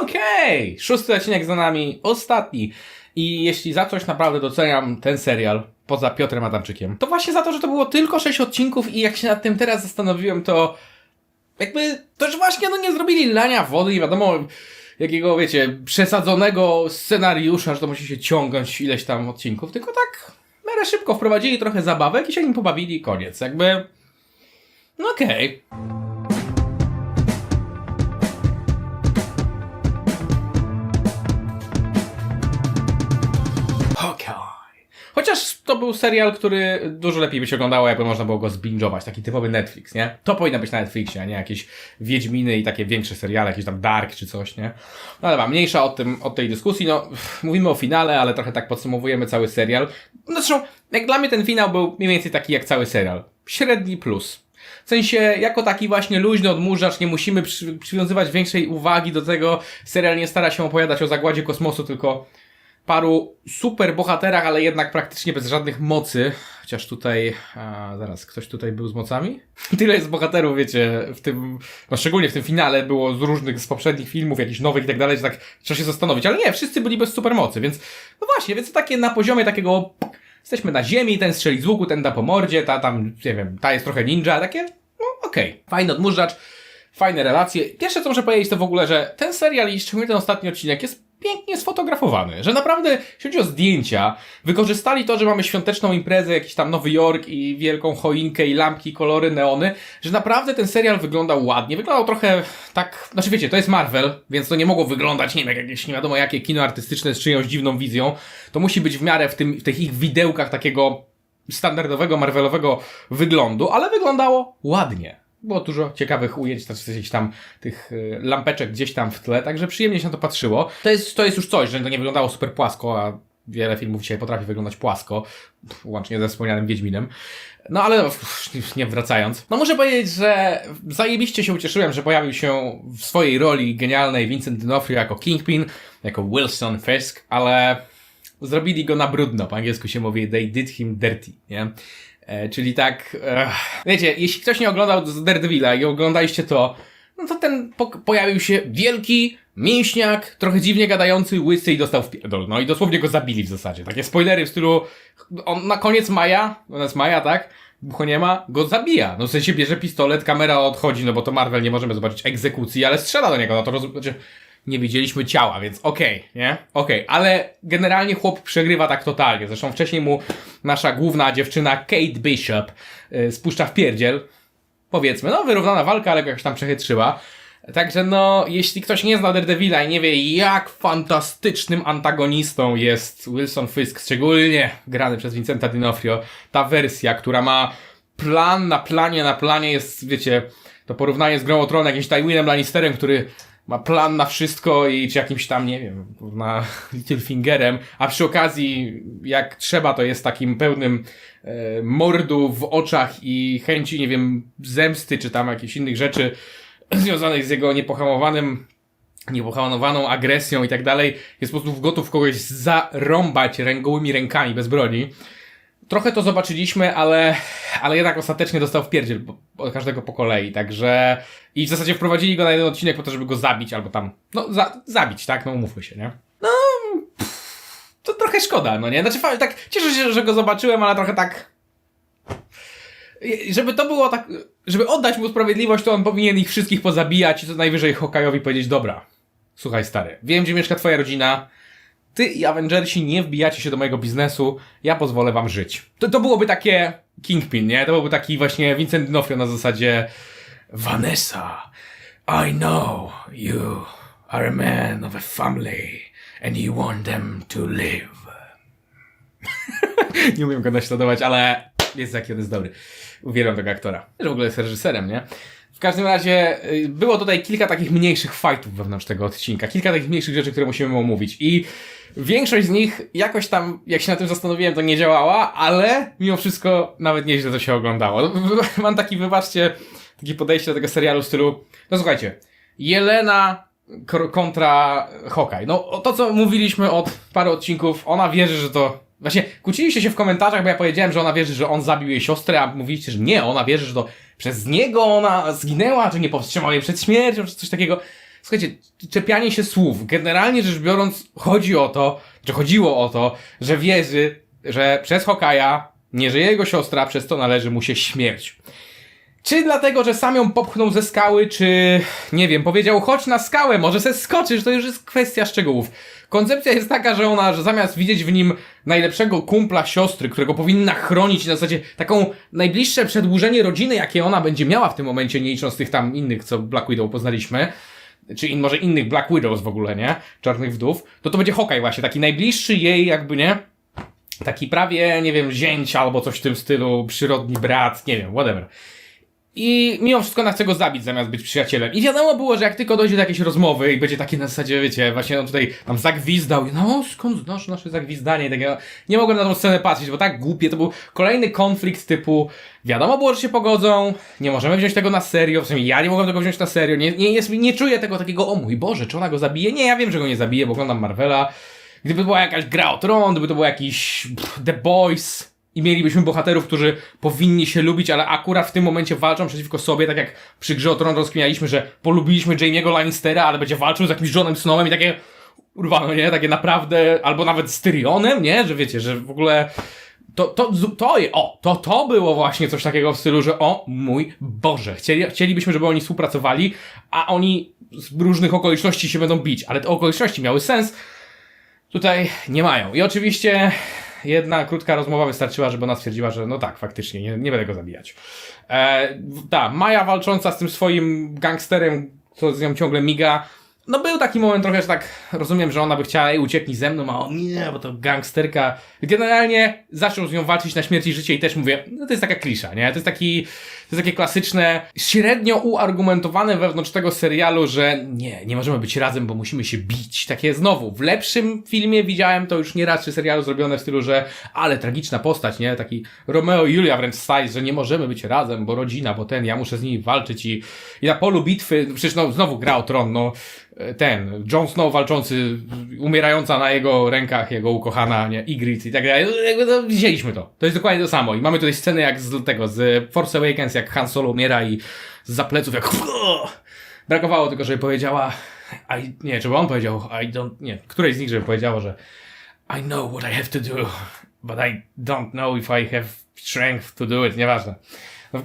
Okej, szósty odcinek za nami, ostatni. I jeśli za coś naprawdę doceniam ten serial, poza Piotrem Adamczykiem, to właśnie za to, że to było tylko sześć odcinków i jak się nad tym teraz zastanowiłem, to jakby też właśnie no nie zrobili lania wody i wiadomo jakiego, wiecie, przesadzonego scenariusza, że to musi się ciągnąć ileś tam odcinków, tylko tak w miarę szybko wprowadzili trochę zabawek i się nim pobawili i koniec. Jakby, no okej. Okej. Serial, który dużo lepiej by się oglądało, jakby można było go zbingować. Taki typowy Netflix, nie? To powinno być na Netflixie, a nie jakieś Wiedźminy i takie większe seriale, jakieś tam Dark czy coś, nie? No ma mniejsza od, tym, od tej dyskusji. No, mówimy o finale, ale trochę tak podsumowujemy cały serial. No zresztą, jak dla mnie ten finał był mniej więcej taki jak cały serial. Średni plus. W sensie, jako taki właśnie luźny odmurzacz, nie musimy przy, przywiązywać większej uwagi do tego. Serial nie stara się opowiadać o zagładzie kosmosu, tylko paru super bohaterach, ale jednak praktycznie bez żadnych mocy. Chociaż tutaj, a, zaraz, ktoś tutaj był z mocami? Tyle jest bohaterów, wiecie, w tym, no szczególnie w tym finale było z różnych, z poprzednich filmów, jakichś nowych i tak dalej, że tak trzeba się zastanowić. Ale nie, wszyscy byli bez supermocy, więc, no właśnie, więc takie na poziomie takiego, jesteśmy na ziemi, ten strzeli z łuku, ten da po mordzie, ta tam, nie wiem, ta jest trochę ninja, takie, no okej. Fajny odmurzacz, fajne relacje. Pierwsze co muszę powiedzieć to w ogóle, że ten serial i szczególnie ten ostatni odcinek jest pięknie sfotografowany, że naprawdę, jeśli chodzi o zdjęcia, wykorzystali to, że mamy świąteczną imprezę, jakiś tam Nowy Jork i wielką choinkę i lampki, kolory, neony, że naprawdę ten serial wyglądał ładnie, wyglądał trochę tak, znaczy wiecie, to jest Marvel, więc to nie mogło wyglądać, nie wiem, jak jakieś nie wiadomo jakie kino artystyczne z czyjąś dziwną wizją, to musi być w miarę w, tym, w tych ich widełkach takiego standardowego, marvelowego wyglądu, ale wyglądało ładnie. Było dużo ciekawych ujęć, znaczy gdzieś tam tych y, lampeczek gdzieś tam w tle, także przyjemnie się na to patrzyło. To jest, to jest już coś, że to nie wyglądało super płasko, a wiele filmów dzisiaj potrafi wyglądać płasko, łącznie ze wspomnianym Wiedźminem. No ale nie wracając. No muszę powiedzieć, że zajebiście się ucieszyłem, że pojawił się w swojej roli genialnej Vincent D'Onofrio jako Kingpin, jako Wilson Fisk, ale zrobili go na brudno. Po angielsku się mówi they did him dirty, nie? E, czyli tak, e, wiecie, jeśli ktoś nie oglądał z Daredevila i oglądaliście to, no to ten po pojawił się wielki mięśniak, trochę dziwnie gadający, łysy i dostał w pierdol. No i dosłownie go zabili w zasadzie. Takie spoilery w stylu, on na koniec maja, ona jest maja, tak? Bucho nie ma, go zabija. No w sensie bierze pistolet, kamera odchodzi, no bo to Marvel, nie możemy zobaczyć egzekucji, ale strzela do niego, no to roz... znaczy, nie widzieliśmy ciała, więc okej, nie? Okej, ale generalnie chłop przegrywa tak totalnie. Zresztą wcześniej mu nasza główna dziewczyna Kate Bishop y, spuszcza w pierdziel. Powiedzmy, no wyrównana walka, ale go jakoś tam przechytrzyła. Także no, jeśli ktoś nie zna Daredevila i nie wie jak fantastycznym antagonistą jest Wilson Fisk, szczególnie grany przez Vincenta D'Onofrio, ta wersja, która ma plan na planie na planie jest, wiecie, to porównanie z Grą o Tron, jakimś Tywinem Lannisterem, który ma plan na wszystko i czy jakimś tam, nie wiem, na Littlefingerem, a przy okazji, jak trzeba, to jest takim pełnym e, mordu w oczach i chęci, nie wiem, zemsty, czy tam jakichś innych rzeczy związanych z jego niepohamowanym niepohamowaną agresją i tak dalej, jest po prostu gotów kogoś zarąbać ręgołymi rękami, bez broni. Trochę to zobaczyliśmy, ale, ale jednak ostatecznie dostał w pierdziel od każdego po kolei, także i w zasadzie wprowadzili go na jeden odcinek po to, żeby go zabić, albo tam, no za, zabić, tak, no umówmy się, nie? No, pff, to trochę szkoda, no nie? Znaczy, tak, cieszę się, że go zobaczyłem, ale trochę tak, żeby to było tak, żeby oddać mu sprawiedliwość, to on powinien ich wszystkich pozabijać i co najwyżej Hokajowi powiedzieć, dobra, słuchaj stary, wiem gdzie mieszka twoja rodzina, ty i Avengersi nie wbijacie się do mojego biznesu, ja pozwolę wam żyć. To, to byłoby takie Kingpin, nie? To byłby taki właśnie Vincent D'Onofrio na zasadzie Vanessa, I know you are a man of a family and you want them to live. nie umiem go naśladować, ale jest jaki on jest dobry. Uwielbiam tego aktora. Że w ogóle jest reżyserem, nie? Każdym razie y, było tutaj kilka takich mniejszych fightów wewnątrz tego odcinka. Kilka takich mniejszych rzeczy, które musimy omówić. I większość z nich jakoś tam, jak się na tym zastanowiłem, to nie działała, ale mimo wszystko nawet nieźle to się oglądało. Mam taki, wybaczcie, takie podejście do tego serialu w stylu, no słuchajcie, Jelena kontra Hawkeye. No to, co mówiliśmy od paru odcinków, ona wierzy, że to... Właśnie kłóciliście się w komentarzach, bo ja powiedziałem, że ona wierzy, że on zabił jej siostrę, a mówiliście, że nie, ona wierzy, że to przez niego ona zginęła, czy nie powstrzymał jej przed śmiercią, czy coś takiego. słuchajcie, czepianie się słów. Generalnie rzecz biorąc, chodzi o to, czy chodziło o to, że wierzy, że przez Hokaja nie żyje jego siostra, przez to należy mu się śmierć. Czy dlatego, że sam ją popchnął ze skały, czy nie wiem, powiedział chodź na skałę, może se skoczysz, to już jest kwestia szczegółów. Koncepcja jest taka, że ona, że zamiast widzieć w nim najlepszego kumpla siostry, którego powinna chronić, na zasadzie taką najbliższe przedłużenie rodziny, jakie ona będzie miała w tym momencie, nie licząc tych tam innych, co Black Widow poznaliśmy, czy in, może innych Black Widows w ogóle, nie? Czarnych wdów, to to będzie Hawkeye właśnie, taki najbliższy jej jakby, nie? Taki prawie, nie wiem, zięć albo coś w tym stylu, przyrodni brat, nie wiem, whatever. I mimo wszystko ona chce go zabić zamiast być przyjacielem. I wiadomo było, że jak tylko dojdzie do jakiejś rozmowy i będzie takie na zasadzie, wiecie, właśnie on tutaj tam zagwizdał i no skąd znasz nasze zagwizdanie i takiego. Nie mogłem na tą scenę patrzeć, bo tak głupie, to był kolejny konflikt typu wiadomo było, że się pogodzą, nie możemy wziąć tego na serio, w sumie ja nie mogłem tego wziąć na serio, nie, nie, jest, nie czuję tego takiego, o mój Boże, czy ona go zabije? Nie, ja wiem, że go nie zabije, bo oglądam Marvela. Gdyby była jakaś gra o tron, gdyby to był jakiś pff, The Boys, i mielibyśmy bohaterów, którzy powinni się lubić, ale akurat w tym momencie walczą przeciwko sobie, tak jak przy grze o Tron rozkminialiśmy, że polubiliśmy Jamie'ego Lannistera, ale będzie walczył z jakimś Johnem Snowem i takie urwano, nie? Takie naprawdę, albo nawet z Tyrionem, nie? Że wiecie, że w ogóle to, to, to, o, to, to było właśnie coś takiego w stylu, że o mój Boże, chcieli, chcielibyśmy, żeby oni współpracowali, a oni z różnych okoliczności się będą bić, ale te okoliczności miały sens, tutaj nie mają. I oczywiście jedna krótka rozmowa wystarczyła, żeby ona stwierdziła, że no tak, faktycznie, nie, nie będę go zabijać. E, ta, Maja walcząca z tym swoim gangsterem, co z nią ciągle miga, no był taki moment trochę, że tak rozumiem, że ona by chciała, ej, ucieknij ze mną, a on nie, bo to gangsterka. Generalnie zaczął z nią walczyć na śmierć i życie i też mówię, no to jest taka klisza, nie? To jest taki, to jest takie klasyczne, średnio uargumentowane wewnątrz tego serialu, że nie, nie możemy być razem, bo musimy się bić. Takie znowu, w lepszym filmie widziałem to już nieraz przy serialu zrobione w stylu, że ale tragiczna postać, nie? Taki Romeo i Julia wręcz style, że nie możemy być razem, bo rodzina, bo ten, ja muszę z nimi walczyć i, i na polu bitwy, przecież no, znowu gra o tron, no, ten, Jon Snow walczący, umierająca na jego rękach, jego ukochana, nie, Ygritte i tak dalej, jakby to widzieliśmy to. To jest dokładnie to samo i mamy tutaj scenę jak z tego, z Force Awakens, jak Han Solo umiera i z pleców jak brakowało tylko, żeby powiedziała I, nie, żeby on powiedział I don't, nie, któreś z nich, żeby powiedziało, że I know what I have to do, but I don't know if I have strength to do it, nieważne. No w,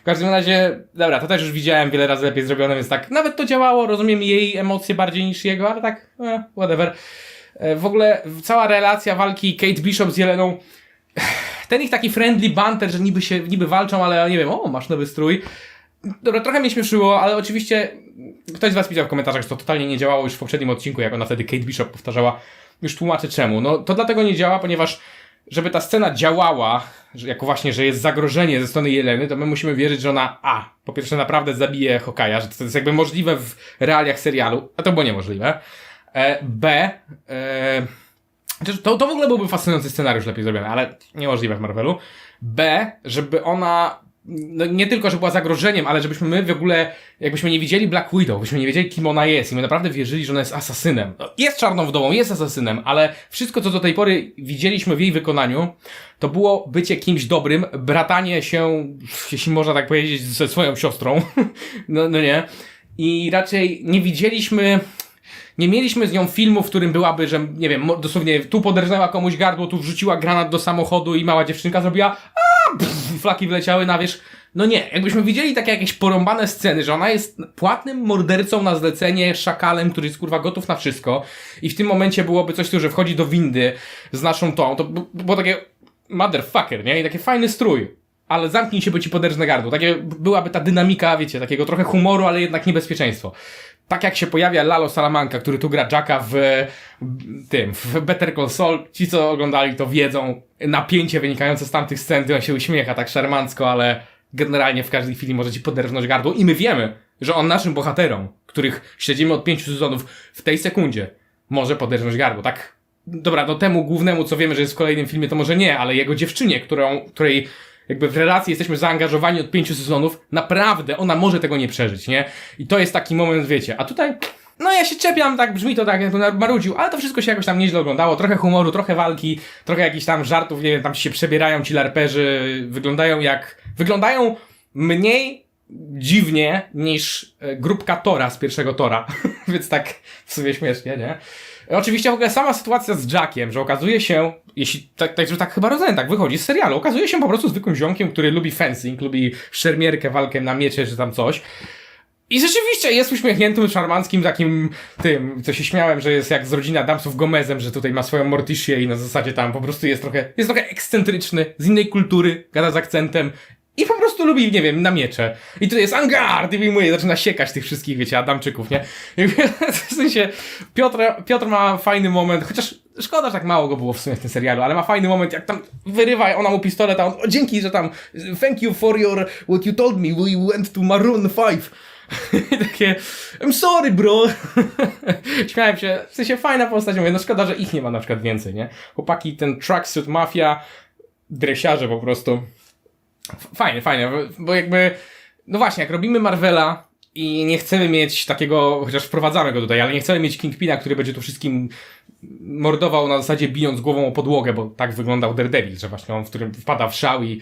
w każdym razie, dobra, to też już widziałem wiele razy lepiej zrobione, więc tak, nawet to działało, rozumiem jej emocje bardziej niż jego, ale tak, eh, whatever. E, w ogóle cała relacja walki Kate Bishop z Jeleną, ten ich taki friendly banter, że niby się, niby walczą, ale nie wiem, o, masz nowy strój. Dobra, trochę mnie śmieszyło, ale oczywiście ktoś z was pisał w komentarzach, że to totalnie nie działało już w poprzednim odcinku, jak ona wtedy Kate Bishop powtarzała. Już tłumaczę czemu. No to dlatego nie działa, ponieważ żeby ta scena działała, jako właśnie, że jest zagrożenie ze strony Jeleny, to my musimy wierzyć, że ona A, po pierwsze naprawdę zabije Hokaja, że to jest jakby możliwe w realiach serialu, a to było niemożliwe. E, B, e, to, to w ogóle byłby fascynujący scenariusz lepiej zrobiony, ale niemożliwe w Marvelu. B, żeby ona no nie tylko, że była zagrożeniem, ale żebyśmy my w ogóle, jakbyśmy nie widzieli Black Widow, byśmy nie wiedzieli, kim ona jest i my naprawdę wierzyli, że ona jest asasynem. No, jest czarną wdową, jest asasynem, ale wszystko, co do tej pory widzieliśmy w jej wykonaniu, to było bycie kimś dobrym, bratanie się, jeśli można tak powiedzieć, ze swoją siostrą. no, no nie. I raczej nie widzieliśmy nie mieliśmy z nią filmu, w którym byłaby, że nie wiem, dosłownie tu poderżnęła komuś gardło, tu wrzuciła granat do samochodu i mała dziewczynka zrobiła a pff, flaki wleciały na wierzch. No nie, jakbyśmy widzieli takie jakieś porąbane sceny, że ona jest płatnym mordercą na zlecenie, szakalem, który jest kurwa gotów na wszystko i w tym momencie byłoby coś, że wchodzi do windy z naszą tą, to było takie motherfucker, nie? I taki fajny strój. Ale zamknij się, bo ci poderżnę gardło. Takie byłaby ta dynamika, wiecie, takiego trochę humoru, ale jednak niebezpieczeństwo tak jak się pojawia Lalo Salamanca, który tu gra Jacka w, tym, w Better Call Saul, ci co oglądali to wiedzą, napięcie wynikające z tamtych scen, on się uśmiecha tak szarmancko, ale generalnie w każdej chwili może ci poderżnąć gardło i my wiemy, że on naszym bohaterom, których śledzimy od pięciu sezonów, w tej sekundzie może poderżnąć gardło, tak? Dobra, no temu głównemu, co wiemy, że jest w kolejnym filmie, to może nie, ale jego dziewczynie, którą, której jakby w relacji jesteśmy zaangażowani od pięciu sezonów, naprawdę ona może tego nie przeżyć, nie? I to jest taki moment, wiecie, a tutaj no ja się czepiam, tak brzmi to tak, jak to marudził, ale to wszystko się jakoś tam nieźle oglądało. Trochę humoru, trochę walki, trochę jakichś tam żartów, nie wiem, tam się przebierają ci larperzy, wyglądają jak, wyglądają mniej dziwnie niż e, grupka Tora z pierwszego Tora, więc tak w sumie śmiesznie, nie? Oczywiście w ogóle sama sytuacja z Jackiem, że okazuje się, jeśli tak, tak, że tak chyba rozumiem, tak wychodzi z serialu, okazuje się po prostu zwykłym ziomkiem, który lubi fencing, lubi szermierkę, walkę na miecze, czy tam coś. I rzeczywiście jest uśmiechniętym, szarmanckim takim tym, co się śmiałem, że jest jak z rodziny Adamsów Gomezem, że tutaj ma swoją Morticię i na zasadzie tam po prostu jest trochę, jest trochę ekscentryczny, z innej kultury, gada z akcentem i po prostu lubi, nie wiem, na miecze. I tutaj jest Angard i wyjmuje, zaczyna siekać tych wszystkich, wiecie, Adamczyków, nie? W sensie, Piotr, Piotr ma fajny moment, chociaż szkoda, że tak mało go było w sumie w tym serialu, ale ma fajny moment, jak tam wyrywa ona mu pistolet, a on, o dzięki, że tam, thank you for your, what you told me, we went to Maroon 5. I takie, I'm sorry bro. Śmiałem się, w sensie fajna postać, mówię, no szkoda, że ich nie ma na przykład więcej, nie? Chłopaki, ten tracksuit mafia, dresiarze po prostu. Fajnie, fajnie, bo jakby, no właśnie, jak robimy Marvela i nie chcemy mieć takiego, chociaż wprowadzamy go tutaj, ale nie chcemy mieć Kingpina, który będzie tu wszystkim mordował na zasadzie bijąc głową o podłogę, bo tak wyglądał Daredevil, że właśnie on, w którym wpada w szał i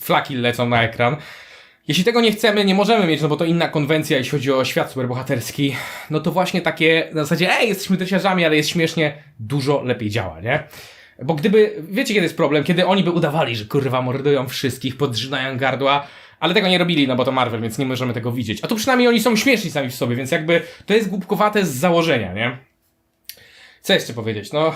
flaki lecą na ekran. Jeśli tego nie chcemy, nie możemy mieć, no bo to inna konwencja, jeśli chodzi o świat superbohaterski, no to właśnie takie na zasadzie, ej, jesteśmy dresiarzami, ale jest śmiesznie, dużo lepiej działa, nie? Bo gdyby, wiecie kiedy jest problem? Kiedy oni by udawali, że kurwa mordują wszystkich, podrzynają gardła, ale tego nie robili, no bo to Marvel, więc nie możemy tego widzieć. A tu przynajmniej oni są śmieszni sami w sobie, więc jakby to jest głupkowate z założenia, nie? Co jeszcze powiedzieć? No,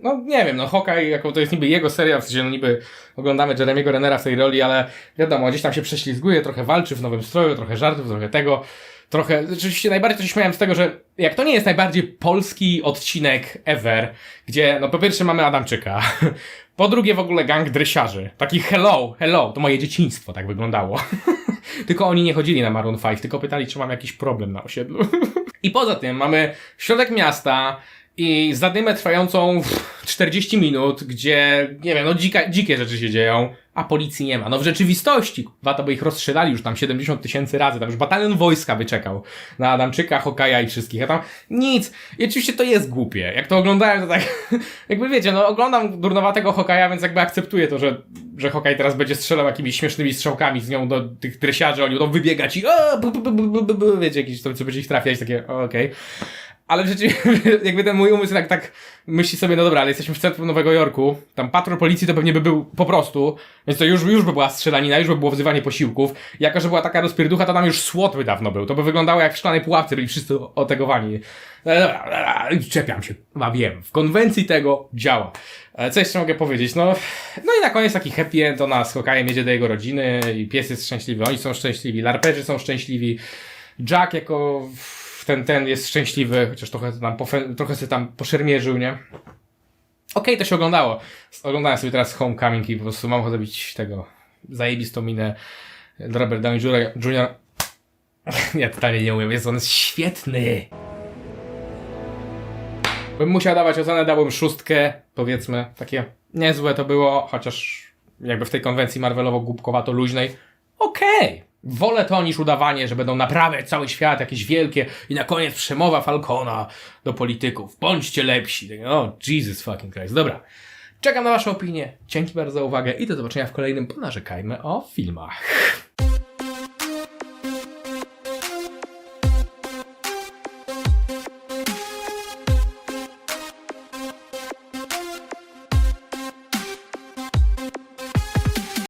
no nie wiem, no Hawkeye, jako to jest niby jego seria, w sensie no niby oglądamy Jeremiego Renera w tej roli, ale wiadomo, gdzieś tam się prześlizguje, trochę walczy w nowym stroju, trochę żartów, trochę tego, trochę, rzeczywiście najbardziej to się śmiałem z tego, że jak to nie jest najbardziej polski odcinek ever, gdzie no po pierwsze mamy Adamczyka, po drugie w ogóle gang dresiarzy, taki hello, hello, to moje dzieciństwo tak wyglądało. tylko oni nie chodzili na Maroon 5, tylko pytali, czy mam jakiś problem na osiedlu. I poza tym mamy środek miasta i zadymę trwającą pff, 40 minut, gdzie, nie wiem, no dzika, dzikie rzeczy się dzieją, a policji nie ma. No w rzeczywistości, kurwa, to by ich rozstrzelali już tam 70 tysięcy razy, tam już batalion wojska wyczekał na Adamczyka, Hokaja i wszystkich, a tam nic. I oczywiście to jest głupie. Jak to oglądałem, to tak, jakby wiecie, no oglądam durnowatego Hokaja, więc jakby akceptuję to, że, że Hokaj teraz będzie strzelał jakimiś śmiesznymi strzałkami z nią do tych dresiarzy, oni będą wybiegać i o, bu, bu, bu, bu, bu, wiecie, jakieś to, co będzie ich trafiać, takie, okej. Ale rzeczywiście, jakby ten mój umysł tak, tak myśli sobie, no dobra, ale jesteśmy w centrum Nowego Jorku, tam patrol policji to pewnie by był po prostu, więc to już, już by była strzelanina, już by było wzywanie posiłków. Jako, że była taka rozpierducha, to tam już słod by dawno był. To by wyglądało jak w szklanej pułapce, byli wszyscy otegowani. No dobra, czepiam się, chyba wiem. W konwencji tego działa. E, Co jeszcze mogę powiedzieć? No, no i na koniec taki happy end, ona z Hokajem jedzie do jego rodziny i pies jest szczęśliwy, oni są szczęśliwi, larperzy są szczęśliwi. Jack jako ten, ten jest szczęśliwy, chociaż trochę tam, pofe- trochę się tam poszermierzył, nie? Okej, to się oglądało. Oglądałem sobie teraz Homecoming i po prostu mam ochotę zrobić tego zajebistą minę Robert Downey Jr. Nie, totalnie nie umiem, jest on świetny. Bym musiał dawać ocenę, dałbym szóstkę, powiedzmy, takie niezłe to było, chociaż jakby w tej konwencji Marvelowo-głupkowato luźnej, okej. Wolę to niż udawanie, że będą naprawiać cały świat, jakieś wielkie i na koniec przemowa Falcona do polityków. Bądźcie lepsi. O, Jesus fucking Christ. Dobra. Czekam na Waszą opinię. Dzięki bardzo za uwagę i do zobaczenia w kolejnym Ponarzekajmy o filmach.